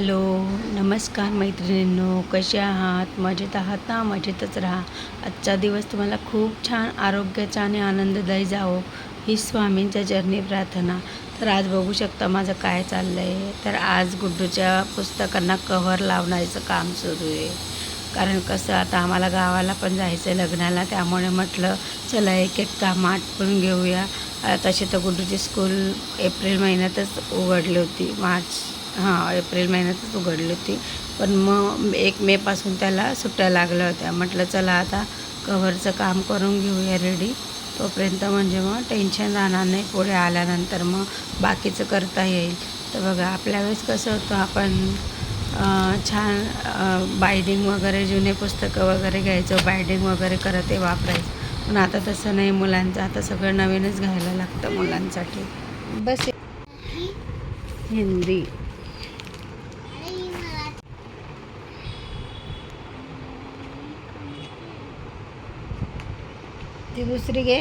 Hello नमस्कार मैत्रिणींनो कसे आहात? मजेत आहात ना? मजेतच राहा. आजचा दिवस तुम्हाला खूप छान आरोग्याचा आणि आनंददायी जावो ही स्वामींच्या चरणी प्रार्थना. तर आज बघू शकता माझं काय चाललं आहे तर आज गुड्डूच्या पुस्तकांना कव्हर लावण्याचं काम सुरू आहे. कारण कसं आता आम्हाला गावाला पण जायचं आहे लग्नाला त्यामुळे म्हटलं चला एक एक काम आटपून घेऊया. तसे तर गुड्डूची स्कूल एप्रिल महिन्यातच उघडली होती मार्च हां एप्रिल महिन्यातच उघडली होती. पण मग एक मेपासून त्याला सुट्ट्या लागल्या होत्या. म्हटलं चला आता कव्हरचं काम करून घेऊया रेडी. तोपर्यंत म्हणजे मग टेन्शन राहणार नाही. पुढे आल्यानंतर मग बाकीचं करता येईल. तर बघा आपल्या वेळेस कसं होतं आपण छान बायडिंग वगैरे जुने पुस्तकं वगैरे घ्यायचो. बायडिंग वगैरे करत ते वापरायचं. पण आता तसं नाही मुलांचं. आता सगळं नवीनच घ्यायला लागतं मुलांसाठी. बस. हिंदी. ती दुसरी घे.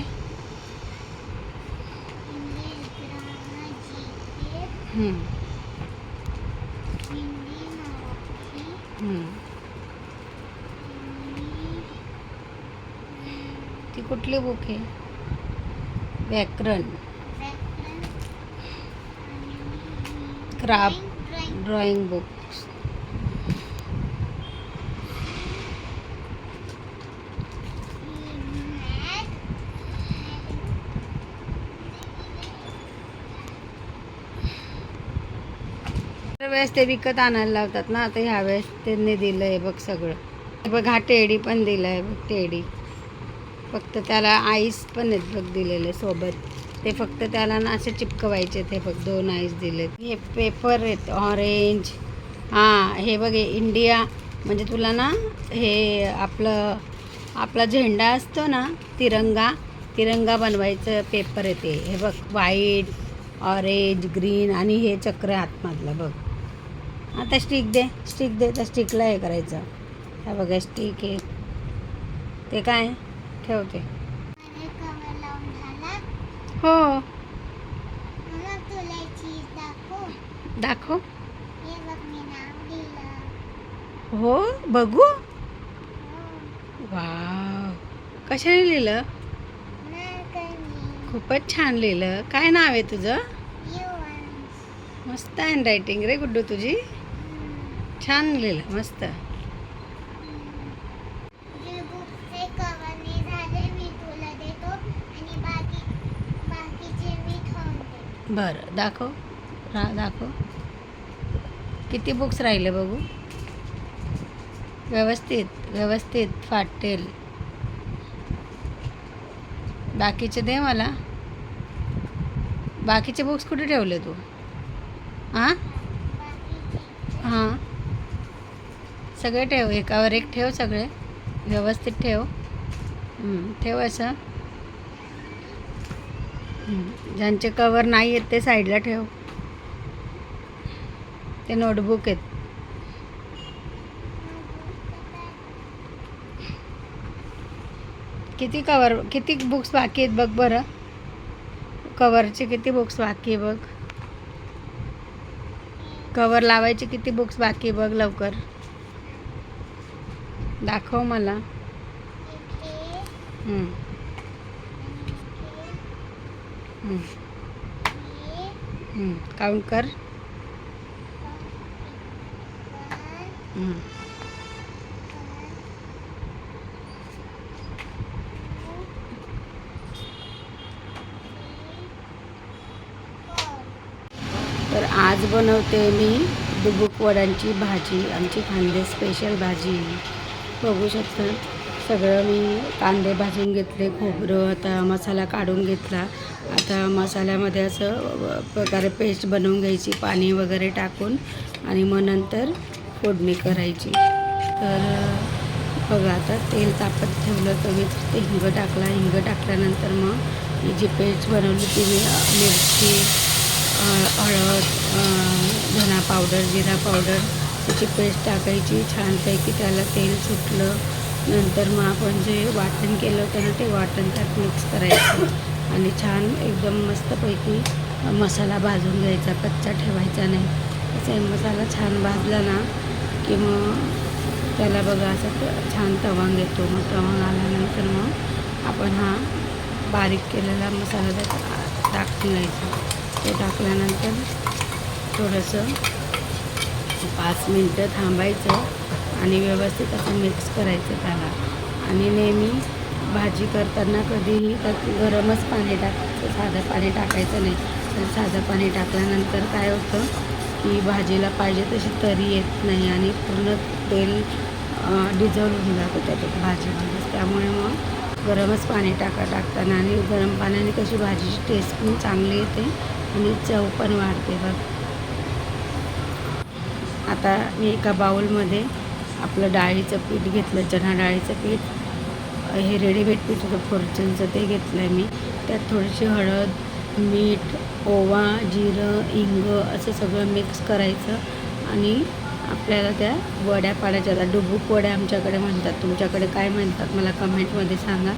ती कुठली बुक आहे? व्याकरण. क्राफ्ट. ड्रॉइंग बुक्स वेळेस ते विकत आणायला लावतात ना आता ह्या वेळेस त्यांनी दिलं आहे बघ सगळं. हे बघ हा टेडी पण दिला आहे बघ टेडी. फक्त त्याला आईस पण आहेत बघ दिलेले सोबत. ते फक्त त्याला ना असे चिपकवायचे ते फक्त दोन आईस दिलेत. हे पेपर आहेत ऑरेंज. हां हे बघ इंडिया म्हणजे तुला ना हे आपलं आपला झेंडा असतो ना तिरंगा तिरंगा बनवायचं पेपर येते हे बघ व्हाईट ऑरेंज ग्रीन आणि हे चक्र आतमधलं बघ. आता स्टिक दे स्टिक दे त्या स्टिकला हे करायचं. हा बघा स्टिक आहे. ते काय? ठेवते. हो. दाखव. हो बघू. वाव. कशाने लिहिलं? खूपच छान लिहिलं. काय नाव आहे तुझं? मस्त हँड रायटिंग रे गुड्डू तुझी. छान लिहिलं मस्त. बरं दाखव. रा दाखव. किती बुक्स राहिले बघू? व्यवस्थित व्यवस्थित फाटेल. बाकीचे दे मला. बाकीचे बुक्स कुठे ठेवले तू? हां हां सगळे ठेव एकावर एक ठेव सगळे. व्यवस्थित ठेव. ठेव असं. ज्यांचे कवर नाही आहेत ते साईडला ठेव. ते नोटबुक आहेत. किती कवर किती बुक्स बाकी आहेत बघ बरं. कवरचे किती बुक्स बाकी आहे बघ. कवर लावायचे किती बुक्स बाकी आहे बघ लवकर. दाखव मला. काउंट कर. तर आज बनवते मी दुबुक वड्यांची भाजी आमची खांदे स्पेशल भाजी. बघू शकता. सगळं मी कांदे भाजून घेतले खोबरं आता मसाला काढून घेतला. आता मसाल्यामध्ये असं प्रकारे पेस्ट बनवून घ्यायची पाणी वगैरे टाकून आणि मग नंतर फोडणी करायची. तर बघा आता तेल तापत ठेवलं तर मी ते हिंग टाकला. हिंग टाकल्यानंतर मग ही जी पेस्ट बनवली ती मी मिरची हळद धना पावडर जिरा पावडर त्याची पेस्ट टाकायची छानपैकी त्याला तेल सुटलं. नंतर मग आपण जे वाटण केलं होतं ना ते वाटण त्यात मिक्स करायचं. आणि छान एकदम मस्तपैकी मसाला भाजून घ्यायचा कच्चा ठेवायचा नाही. असं मसाला छान भाजला ना की मग त्याला बघा असं छान तवंग येतो. मग तवंग आल्यानंतर मग आपण हा बारीक केलेला मसाला त्याचा टाकून घ्यायचा. ते टाकल्यानंतर थोडंसं पाच मिनटं थांबायचं आणि व्यवस्थित असं मिक्स करायचं त्याला. आणि नेहमी भाजी करताना कधीही त्यात गरमच पाणी टाकायचं साधं पाणी टाकायचं नाही. तर साधं पाणी टाकल्यानंतर काय होतं की भाजीला पाहिजे तशी तरी येत नाही आणि पूर्ण तेल डिझॉल्व होऊन जातं त्याच्यात भाजीमध्ये. त्यामुळे मग गरमच पाणी टाका टाकताना आणि गरम पाण्याने कशी भाजीची टेस्ट पण चांगली येते आणि चव पण वाढते बघ. आता मी एका बाउलमध्ये आपलं डाळीचं पीठ घेतलं चणा डाळीचं पीठ. हे रेडीमेड पीठ होतं फॉर्च्युनचं ते घेतलं आहे मी. त्यात थोडीशी हळद मीठ ओवा जिरं इंग असं सगळं मिक्स करायचं आणि आपल्याला त्या वड्या पाडायच्या. आता डुबूक वड्या आमच्याकडे म्हणतात. तुमच्याकडे काय म्हणतात मला कमेंटमध्ये सांगा.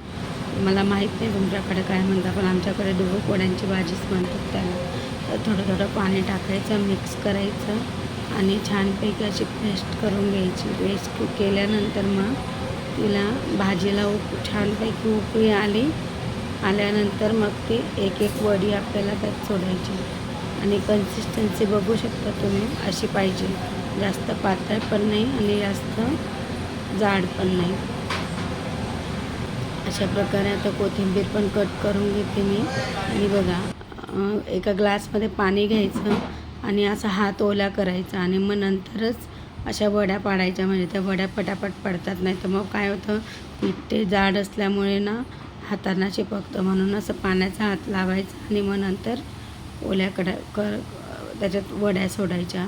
मला माहीत नाही तुमच्याकडे काय म्हणतात पण आमच्याकडे डुबूक वड्यांची भाजीच म्हणतात त्याला. तर थोडं थोडं पाणी टाकायचं मिक्स करायचं. आणि छानपैकी अशी पेस्ट करून घ्यायची. पेस्ट केल्यानंतर मग तिला भाजीला उक छानपैकी उकळी आली. आल्यानंतर मग ती एक एक वडी आपल्याला त्यात सोडायची. आणि कन्सिस्टन्सी बघू शकता तुम्ही अशी पाहिजे. जास्त पातळ पण नाही आणि जास्त जाड पण नाही. अशा प्रकारे आता कोथिंबीर पण कट करून घेते मी. आणि बघा एका ग्लासमध्ये पाणी घ्यायचं. आणि असा हात ओला करायचा आणि मग नंतरच अशा वड्या पाडायच्या. म्हणजे त्या वड्या पटापट पडतात नाही तर मग काय होतं पीठ ते जाड असल्यामुळे ना हातांना चिपकतं. म्हणून असं पाण्याचा हात लावायचा आणि मग नंतर ओल्या कडा कर त्याच्यात वड्या सोडायच्या.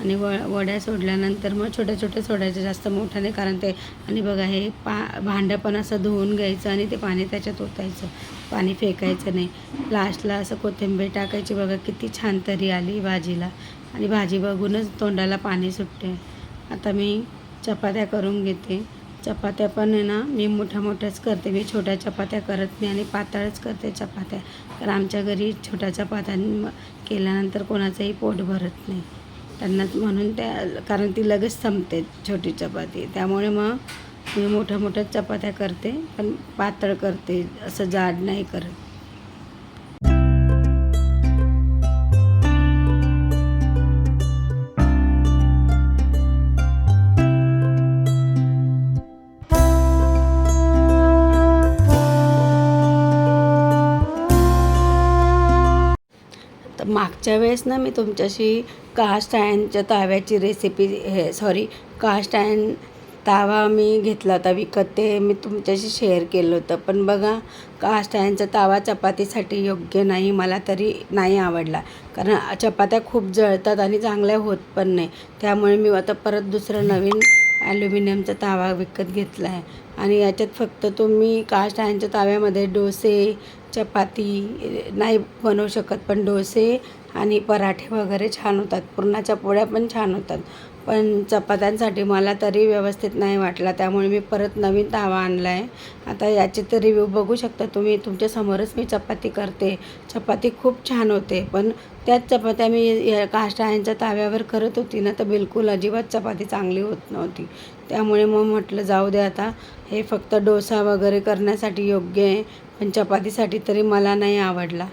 आणि व वड्या सोडल्यानंतर मग छोट्या छोट्या सोडायच्या जास्त मोठ्याने नाही कारण ते आणि बघा हे पा भांडं पण असं धुवून घ्यायचं आणि ते पाणी त्याच्यात ओतायचं. पाणी फेकायचं नाही. लास्टला असं कोथिंबीर टाकायची बघा किती छान तरी आली भाजीला. आणि भाजी बघूनच तोंडाला पाणी सुटते. आता मी चपात्या करून घेते. चपात्या पण आहे ना मी मोठ्या मोठ्याच करते. मी छोट्या चपात्या करत नाही आणि पातळच करते चपात्या. कारण आमच्या घरी छोट्या चपात्या केल्यानंतर कोणाचंही पोट भरत नाही. त्यांना म्हणून त्या कारण ती लगेच संपते छोटी चपाती. त्यामुळे मग मी मोठ्या मोठ्या चपात्या करते पण पातळ करते असं जाड नाही करत. मागच्या वेळेस ना मी तुमच्याशी कास्ट आयनच्या ताव्याची रेसिपी हे सॉरी कास्ट आयन तावा मी घेतला होता विकत ते मी तुमच्याशी शेअर केलं होतं. पण बघा कास्ट आयनचा तावा चपातीसाठी योग्य नाही मला तरी नाही आवडला. कारण चपात्या खूप जळतात आणि चांगल्या होत पण नाही. त्यामुळे मी आता परत दुसरं नवीन ॲल्युमिनियमचा तावा विकत घेतला आहे. आणि याच्यात फक्त तुम्ही कास्ट आयनच्या ताव्यामध्ये डोसे चपाती नाही बनवू शकत पण डोसे आणि पराठे वगैरे छान होतात. पुरणाच्या पोळ्या पण छान होतात. पण चपात्यांसाठी मला तरी व्यवस्थित नाही वाटला. त्यामुळे मी परत नवीन तावा आणला आहे आता याचे तर रिव्ह्यू बघू शकता तुम्ही. तुमच्यासमोरच मी चपाती करते. चपाती खूप छान होते. पण त्याच चपात्या मी या ताव्यावर करत होती ना तर बिलकुल अजिबात चपाती चांगली होत नव्हती. त्यामुळे मग म्हटलं जाऊ दे आता. हे फक्त डोसा वगैरे करण्यासाठी योग्य आहे. पण चपातीसाठी तरी मला नाही आवडला.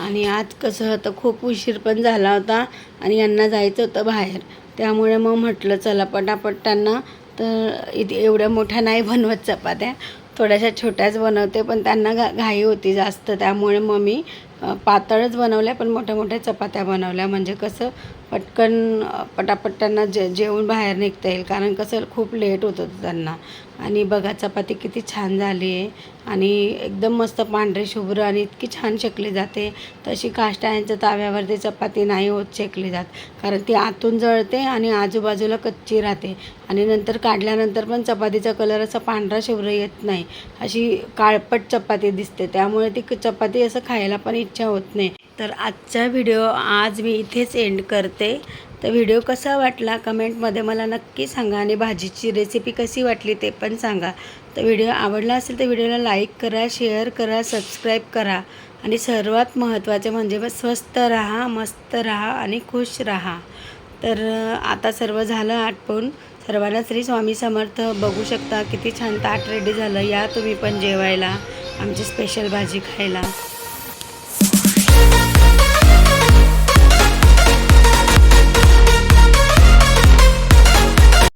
आणि आज कसं होतं खूप उशीर पण झाला होता आणि यांना जायचं होतं बाहेर. त्यामुळे मग म्हटलं चला पटापट त्यांना. तर इथे एवढ्या मोठ्या नाही बनवत चपात्या. थोड्याशा छोट्याच बनवते पण त्यांना घा घाई होती जास्त. त्यामुळे मग मी पातळच बनवल्या पण मोठ्या मोठ्या चपात्या बनवल्या. म्हणजे कसं पटकन पटापट त्यांना जे जेवून बाहेर निघता येईल. कारण कसं खूप लेट होत होतं त्यांना. आणि बघा चपाती किती छान झाली आहे. आणि एकदम मस्त पांढरी शुभ्र आणि इतकी छान शेकली जाते. तशी काष्ट ताव्यावरती चपाती नाही होत शेकली जात. कारण ती आतून जळते आणि आजूबाजूला कच्ची राहते. आणि नंतर काढल्यानंतर पण चपातीचा कलर असा पांढरा शुभ्र येत नाही. अशी काळपट चपाती दिसते. त्यामुळे ती क- चपाती असं खायला पण इच्छा होत नाही. तर आजचा व्हिडिओ आज मी इथेच एंड करते. तर व्हिडिओ कसा वाटला कमेंटमध्ये मला नक्की सांगा आणि भाजीची रेसिपी कशी वाटली ते पण सांगा. तर व्हिडिओ आवडला असेल तर व्हिडिओला लाईक करा शेअर करा सबस्क्राईब करा आणि सर्वात महत्त्वाचे म्हणजे बस स्वस्त राहा मस्त राहा आणि खुश राहा. तर आता सर्व झालं आटपून. सर्वांना श्री स्वामी समर्थ. बघू शकता किती छान ताट रेडी झालं. या तुम्ही पण जेवायला. आमची स्पेशल भाजी खायला.